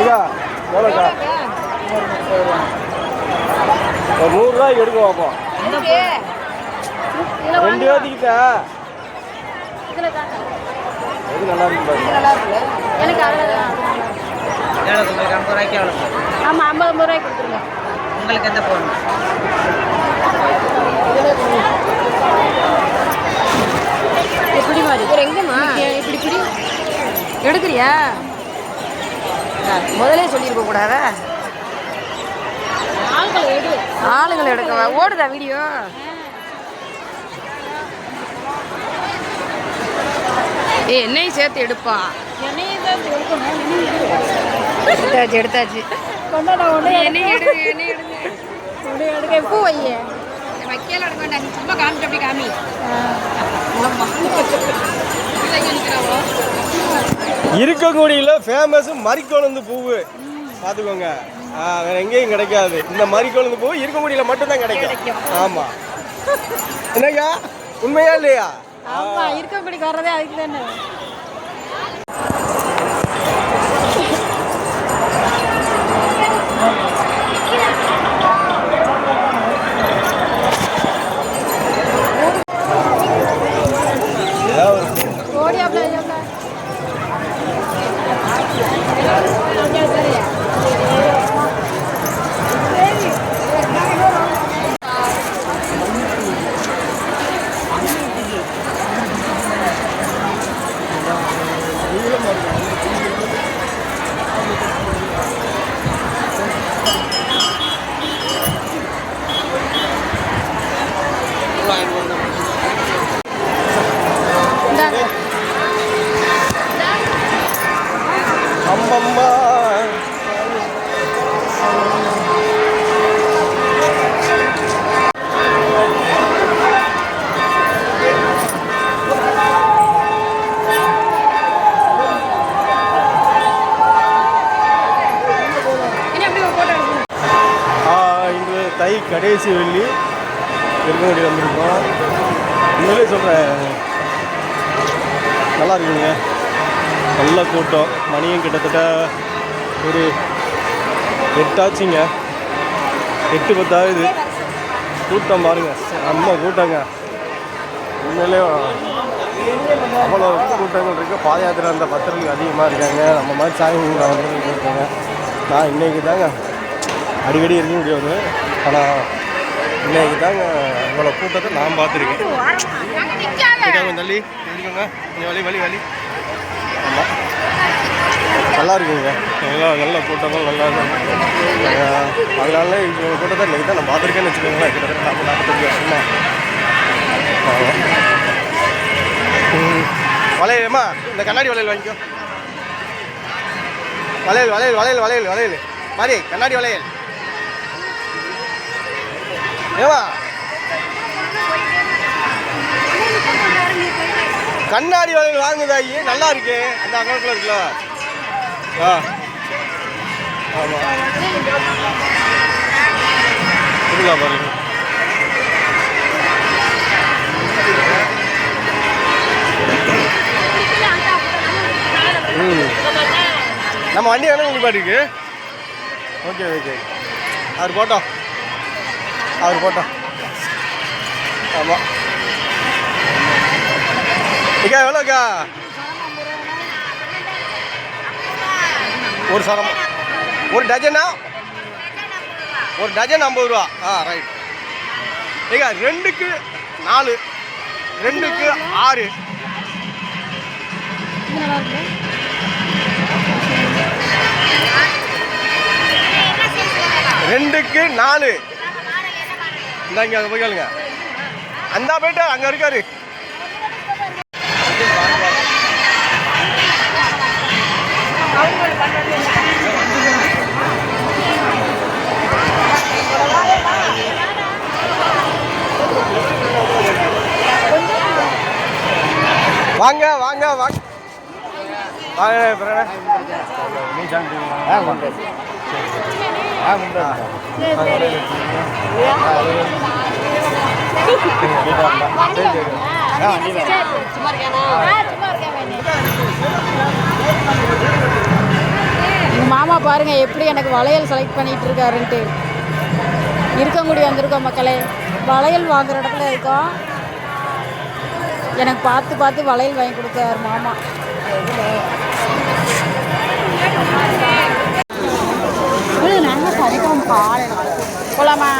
இதா எவ்வளோக்கா ஒரு நூறுரூவா எடுக்க பார்ப்போம் ரெண்டு பேர்த்துக்கிட்டா இது நல்லா இருக்கு பாருங்க எப்படி மாதிரி எங்கம்மா இப்படி பிடி எடுக்கிறியா? முதலே சொல்லியிருக்க கூடாதா? ஆளுங்களை எடு. ஆளுங்களை எடுக்கவா? ஓடுதா வீடியோ? ஏய் என்னையும் சேர்த்து எடுப்பா. எடுத்தாச்சு எடுத்தாச்சு. என்னையும் எடு என்னையும் எடுங்க எடுக்க. பூ வைய வைக்கல எடுக்க வேண்டாம். நீ சும்மா காமிச்சு அப்படி காமி. இருக்கக்கூடியல ஃபேமஸ் மறிக்கொழுந்து பூவு. பார்த்துக்கோங்க. வேற எங்கேயும் கிடைக்காது. இந்த மறிக்கொழுந்து பூ இருக்கக்கூடியல மட்டும்தான் கிடைக்கும். ஆமா. என்னய்யா? உண்மையா இல்லையா? ஆமா இருக்கக்கூடிய வர்றதே அதுக்கு தானே. கடைசி வெள்ளி இருக்கங்குடி வந்திருக்கோம். உண்மையிலே சொல்கிறேன் நல்லா இருக்குங்க. நல்ல கூட்டம். மணியும் கிட்டத்தட்ட ஒரு எட்டாச்சுங்க. எட்டு பத்தாவது கூட்டம் பாருங்க. நம்ம கூட்டங்க. உண்மையிலே அவ்வளோ கூட்டங்கள் இருக்குது பாத யாத்திரை அந்த பத்திரங்கள் அதிகமாக இருக்காங்க. நம்ம மாதிரி சாமி வந்து இருக்காங்க. நான் இன்றைக்கி தாங்க அடிக்கடி இருக்க முடியாது. ஆனால் இன்னைக்கு தாங்க இவ்வளோ கூட்டத்தை நான் பார்த்துருக்கேன். கொஞ்சம் தள்ளி கொஞ்சம் வலி வலி வலி. ஆமாம் நல்லா இருக்குங்க. நல்லா நல்ல கூட்டமும் நல்லா இருக்கும் அதனால இவ்வளோ கூட்டத்தை இன்னைக்கு தான் நான் பார்த்துருக்கேன்னு வச்சுக்கோங்களேன். கிட்டத்தட்ட நாற்பது நாற்பத்தஞ்சு வருஷமா. ஆமாம். வளையலுமா இந்த கண்ணாடி வளையல் வாங்கிக்கோ. வளையல் வளையல் வளையல் வளையல் வளையல். மாதிரி கண்ணாடி வளையல். ஏவா. கண்ணாடி வளையல் வாங்குதாயி நல்லா இருக்கு. அந்த அக்கௌண்ட்ல இருக்குல்ல. ஆ ஆமாம் கொடுக்கலாம் பாருங்க. ம். நம்ம வண்டி வேணும் உங்களுக்கு பாட்டுக்கு ஓகே ஓகே. அவர் போட்டோம். அவர் போட்டோம். ஆமாம் இக்கா எவ்வளோக்கா ஒரு சரம். ஒரு டஜனா? ஒரு டஜன் ஐம்பது ரூபா. ஆ ரைட் ஏங்க ரெண்டுக்கு நாலு ரெண்டுக்கு ஆறு. ரெண்டுக்கு நாலு. இந்தாங்க அதை போய் கேளுங்க. அந்த போயிட்டு அங்கே இருக்காரு. வாங்க வாங்க வாங்க. நீ சாப்பிட்டீங்களா ஆ சும்மா இருக்கேன் எங்கள் மாமா பாருங்க எப்படி எனக்கு வளையல் செலக்ட் பண்ணிட்டு இருக்காருன்ட்டு. இருக்கங்குடி வந்திருக்கோம் மக்களே. வளையல் வாங்குற இடத்துல இருக்கோம். எனக்கு பார்த்து பார்த்து வளையல் வாங்கி கொடுத்தாரு மாமா. ขอเลไน่ยคนละมา